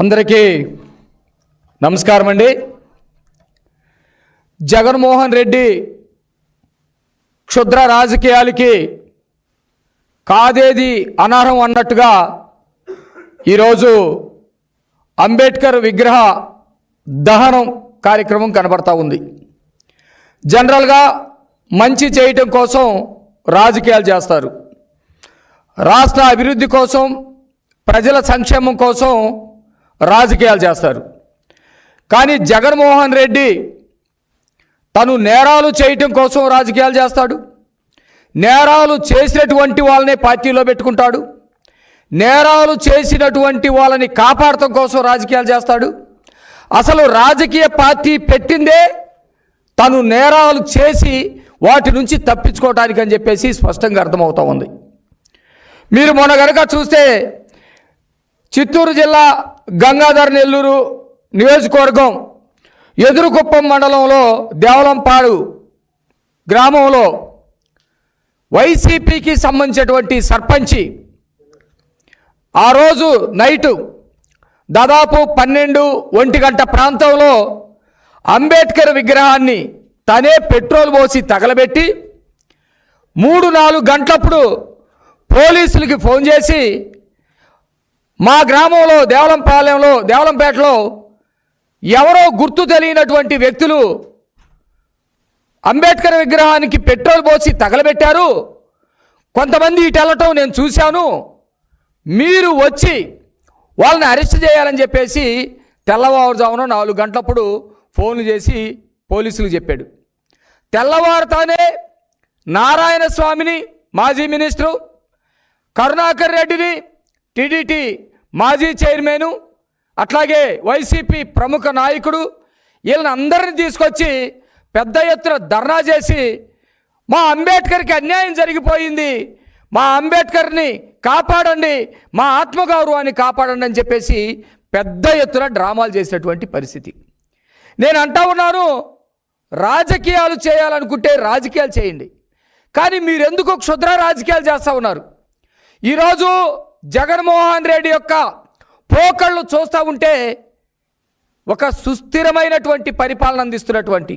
అందరికీ నమస్కారం అండి. జగన్మోహన్ రెడ్డి క్షుద్ర రాజకీయాలకి కాదేది అనర్హం అన్నట్టుగా ఈరోజు అంబేద్కర్ విగ్రహ దహనం కార్యక్రమం కనబడతా ఉంది. జనరల్గా మంచి చేయటం కోసం రాజకీయాలు చేస్తారు. రాష్ట్ర అభివృద్ధి కోసం ప్రజల సంక్షేమం కోసం రాజకీయాలు చేస్తారు. కానీ జగన్మోహన్ రెడ్డి తను నేరాలు చేయటం కోసం రాజకీయాలు చేస్తాడు. నేరాలు చేసినటువంటి వాళ్ళని పార్టీలో పెట్టుకుంటాడు. నేరాలు చేసినటువంటి వాళ్ళని కాపాడటం కోసం రాజకీయాలు చేస్తాడు. అసలు రాజకీయ పార్టీ పెట్టిందే తను నేరాలు చేసి వాటి నుంచి తప్పించుకోవటానికి అని చెప్పేసి స్పష్టంగా అర్థమవుతూ ఉంది. మీరు మొన్న కనుక చూస్తే చిత్తూరు జిల్లా గంగాధర్ నెల్లూరు నియోజకవర్గం ఎదురుకుప్పం మండలంలో దేవలంపాడు గ్రామంలో వైసీపీకి సంబంధించినటువంటి సర్పంచి ఆ రోజు నైటు దాదాపు పన్నెండు ఒంటి గంట ప్రాంతంలో అంబేద్కర్ విగ్రహాన్ని తనే పెట్రోల్ పోసి తగలబెట్టి మూడు నాలుగు గంటలప్పుడు పోలీసులకి ఫోన్ చేసి మా గ్రామంలో దేవలంపాలెంలో దేవలంపేటలో ఎవరో గుర్తు తెలియనటువంటి వ్యక్తులు అంబేద్కర్ విగ్రహానికి పెట్రోల్ పోసి తగలబెట్టారు. కొంతమంది ఇటెళ్ళటం నేను చూశాను. మీరు వచ్చి వాళ్ళని అరెస్ట్ చేయాలని చెప్పేసి తెల్లవారుజామున నాలుగు గంటలప్పుడు ఫోన్లు చేసి పోలీసులకు చెప్పాడు. తెల్లవారుతానే నారాయణ స్వామిని మాజీ మినిస్టరు కరుణాకర్ రెడ్డిని టీడీటీ మాజీ చైర్మను అట్లాగే వైసీపీ ప్రముఖ నాయకుడు వీళ్ళని అందరిని తీసుకొచ్చి పెద్ద ఎత్తున ధర్నా చేసి మా అంబేద్కర్కి అన్యాయం జరిగిపోయింది. మా అంబేద్కర్ని కాపాడండి మా ఆత్మగౌరవాన్ని కాపాడండి అని చెప్పేసి పెద్ద ఎత్తున డ్రామాలు చేసినటువంటి పరిస్థితి. నేను అంటా ఉన్నాను రాజకీయాలు చేయాలనుకుంటే రాజకీయాలు చేయండి. కానీ మీరెందుకు క్షుద్ర రాజకీయాలు చేస్తూ ఉన్నారు? ఈరోజు జగన్మోహన్ రెడ్డి యొక్క పోకళ్ళు చూస్తూ ఉంటే ఒక సుస్థిరమైనటువంటి పరిపాలన అందిస్తున్నటువంటి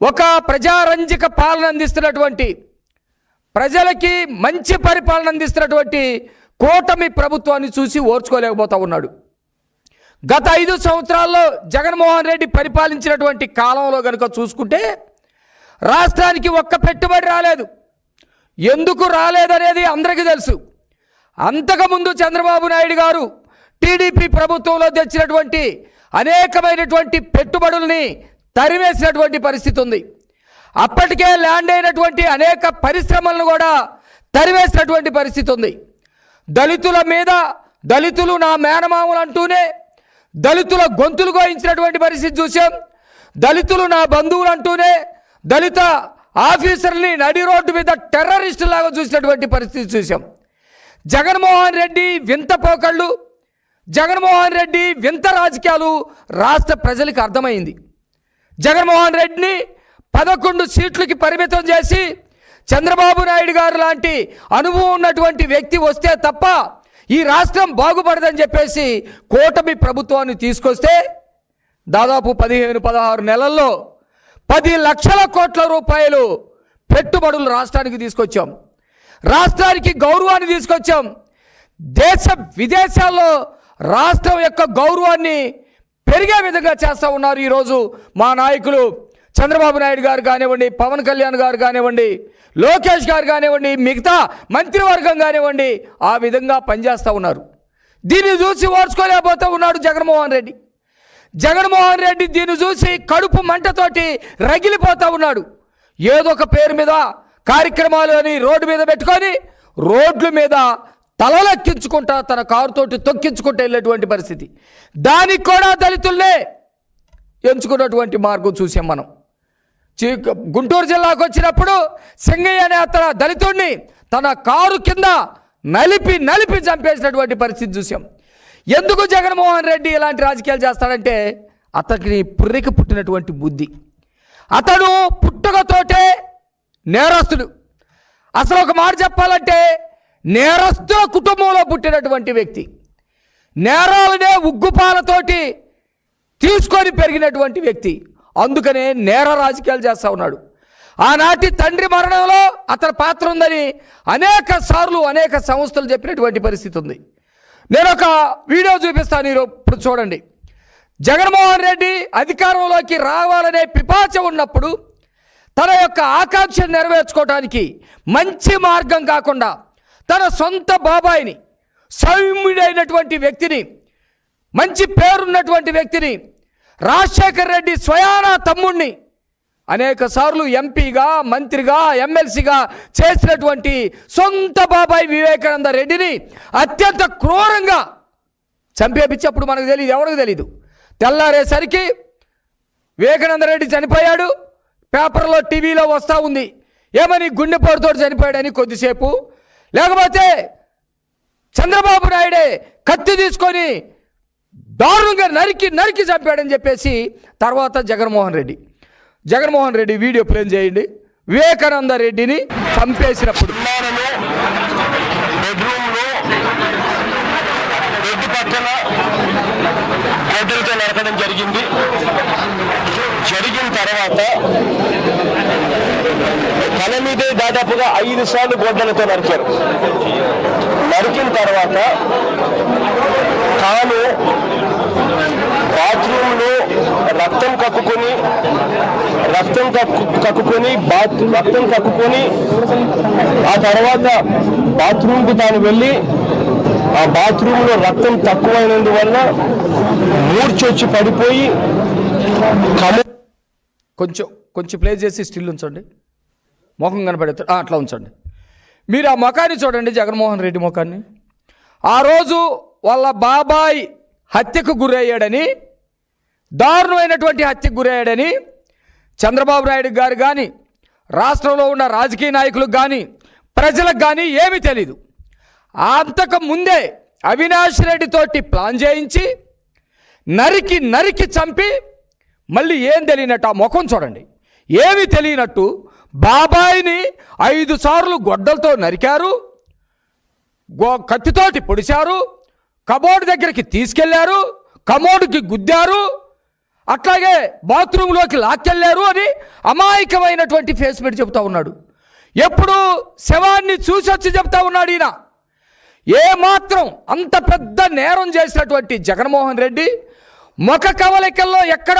ఒక ప్రజారంజక పాలన అందిస్తున్నటువంటి ప్రజలకి మంచి పరిపాలన అందిస్తున్నటువంటి కూటమి ప్రభుత్వాన్ని చూసి ఓర్చుకోలేకపోతా ఉన్నాడు. గత ఐదు సంవత్సరాల్లో జగన్మోహన్ రెడ్డి పరిపాలించినటువంటి కాలంలో కనుక చూసుకుంటే రాష్ట్రానికి ఒక్క పెట్టుబడి రాలేదు. ఎందుకు రాలేదనేది అందరికీ తెలుసు. అంతకుముందు చంద్రబాబు నాయుడు గారు టీడీపీ ప్రభుత్వంలో తెచ్చినటువంటి అనేకమైనటువంటి పెట్టుబడుల్ని తరివేసినటువంటి పరిస్థితి ఉంది. అప్పటికే ల్యాండ్ అయినటువంటి అనేక పరిశ్రమలను కూడా తరివేసినటువంటి పరిస్థితి ఉంది. దళితుల మీద దళితులు నా మేనమామలు అంటూనే దళితుల గొంతులు గోయించినటువంటి పరిస్థితి చూసాం దళితులు నా బంధువులు అంటూనే దళిత ఆఫీసర్ని నడి రోడ్డు మీద టెర్రరిస్టులాగా చూసినటువంటి పరిస్థితి చూసాం జగన్మోహన్ రెడ్డి వింత పోకళ్ళు జగన్మోహన్ రెడ్డి వింత రాజకీయాలు రాష్ట్ర ప్రజలకు అర్థమైంది. జగన్మోహన్ రెడ్డిని పదకొండు సీట్లకి పరిమితం చేసి చంద్రబాబు నాయుడు గారు లాంటి అనుభవం ఉన్నటువంటి వ్యక్తి వస్తే తప్ప ఈ రాష్ట్రం బాగుపడదని చెప్పేసి కూటమి ప్రభుత్వాన్ని తీసుకొస్తే దాదాపు పదిహేను పదహారు నెలల్లో పది లక్షల కోట్ల రూపాయలు పెట్టుబడులు రాష్ట్రానికి తీసుకొచ్చాం. రాష్ట్రానికి గౌరవాన్ని తీసుకొచ్చాం. దేశ విదేశాల్లో రాష్ట్రం యొక్క గౌరవాన్ని పెరిగే విధంగా చేస్తూ ఉన్నారు ఈరోజు మా నాయకులు చంద్రబాబు నాయుడు గారు కానివ్వండి పవన్ కళ్యాణ్ గారు కానివ్వండి లోకేష్ గారు కానివ్వండి మిగతా మంత్రివర్గం కానివ్వండి ఆ విధంగా పనిచేస్తూ ఉన్నారు. దీన్ని చూసి ఓర్చుకోలేకపోతూ ఉన్నాడు జగన్మోహన్ రెడ్డి. జగన్మోహన్ రెడ్డి దీన్ని చూసి కడుపు మంటతోటి రగిలిపోతూ ఉన్నాడు. ఏదో ఒక పేరు మీద కార్యక్రమాలు అని రోడ్డు మీద పెట్టుకొని రోడ్ల మీద తలలెక్కించుకుంటా తన కారుతోటి తొక్కించుకుంటూ వెళ్ళేటువంటి పరిస్థితి. దానికి కూడా దళితుల్నే ఎంచుకున్నటువంటి మార్గం చూసాం మనం. చి- గుంటూరు జిల్లాకు వచ్చినప్పుడు సింగయ్య అనే అతను దళితుడిని తన కారు కింద నలిపి నలిపి చంపేసినటువంటి పరిస్థితి చూసాం. ఎందుకు జగన్మోహన్ రెడ్డి ఇలాంటి రాజకీయాలు చేస్తాడంటే అతనికి పుర్రికి పుట్టినటువంటి బుద్ధి. అతడు పుట్టుకతోటే నేరస్తుడు. అసలు ఒక మాట చెప్పాలంటే నేరస్తుల కుటుంబంలో పుట్టినటువంటి వ్యక్తి నేరాలనే ఉగ్గుపాలతోటి తీసుకొని పెరిగినటువంటి వ్యక్తి. అందుకనే నేర రాజకీయాలు చేస్తా ఉన్నాడు. ఆనాటి తండ్రి మరణంలో అతని పాత్ర ఉందని అనేక సార్లు అనేక సంస్థలు చెప్పినటువంటి పరిస్థితి ఉంది. నేను ఒక వీడియో చూపిస్తాను మీరు ఇప్పుడు చూడండి. జగన్మోహన్ రెడ్డి అధికారంలోకి రావాలనే పిపాచ ఉన్నప్పుడు తన యొక్క ఆకాంక్షను నెరవేర్చుకోవడానికి మంచి మార్గం కాకుండా తన సొంత బాబాయిని సౌమ్యుడైనటువంటి వ్యక్తిని మంచి పేరున్నటువంటి వ్యక్తిని రాజశేఖర్ రెడ్డి స్వయానా తమ్ముణ్ణి అనేక సార్లు ఎంపీగా మంత్రిగా ఎమ్మెల్సీగా చేసినటువంటి సొంత బాబాయ్ వివేకానంద రెడ్డిని అత్యంత క్రూరంగా చంపేపించి అప్పుడు మనకు తెలియదు ఎవరికి తెలియదు తెల్లారేసరికి వివేకానంద రెడ్డి చనిపోయాడు. పేపర్లో టీవీలో వస్తూ ఉంది. ఏమని గుండెపోటుతో చనిపోయాడని కొద్దిసేపు. లేకపోతే చంద్రబాబు నాయుడే కత్తి తీసుకొని దారుణంగా నరికి నరికి చంపాడని చెప్పేసి తర్వాత జగన్మోహన్ రెడ్డి. జగన్మోహన్ రెడ్డి వీడియో ప్లేన్ చేయండి. వివేకానంద రెడ్డిని చంపేసినప్పుడు. జరిగింది. జరిగిన తర్వాత తల మీదే దాదాపుగా ఐదు సార్లు గొడ్డలతో నరికారు. నరికిన తర్వాత తాను బాత్రూంలో రక్తం కక్కుకొని రక్తం కక్కుకొని బాత్ రక్తం కక్కుకొని ఆ తర్వాత బాత్రూమ్కి తాను వెళ్ళి ఆ బాత్రూంలో రక్తం తక్కువైనందువల్ల మూర్చొచ్చి పడిపోయి కొంచెం కొంచెం ప్లే చేసి స్టిల్ ఉంచండి. ముఖం కనపడేది అట్లా ఉంచండి. మీరు ఆ ముఖాన్ని చూడండి జగన్మోహన్ రెడ్డి ముఖాన్ని. ఆ రోజు వాళ్ళ బాబాయ్ హత్యకు గురయ్యాడని దారుణమైనటువంటి హత్యకు గురయ్యాడని చంద్రబాబు నాయుడు గారు కానీ రాష్ట్రంలో ఉన్న రాజకీయ నాయకులకు కానీ ప్రజలకు కానీ ఏమీ తెలీదు. అంతకు ముందే అవినాష్ రెడ్డితోటి ప్లాన్ చేయించి నరికి నరికి చంపి మళ్ళీ ఏం తెలియనట్టు ఆ ముఖం చూడండి. ఏమీ తెలియనట్టు బాబాయిని ఐదు సార్లు గొడ్డలతో నరికారు గో కత్తితోటి పొడిచారు కబోర్డ్ దగ్గరికి తీసుకెళ్ళారు కమోడుకి గుద్దారు అట్లాగే బాత్రూంలోకి లాక్కెళ్ళారు అని అమాయకమైనటువంటి ఫేస్ పెట్టి చెప్తా ఉన్నాడు. ఎప్పుడు శవాన్ని చూసి వచ్చి చెప్తా ఉన్నాడు ఈయన. ఏ మాత్రం అంత పెద్ద నేరం చేసినటువంటి జగన్మోహన్ రెడ్డి ముఖ కవలికల్లో ఎక్కడ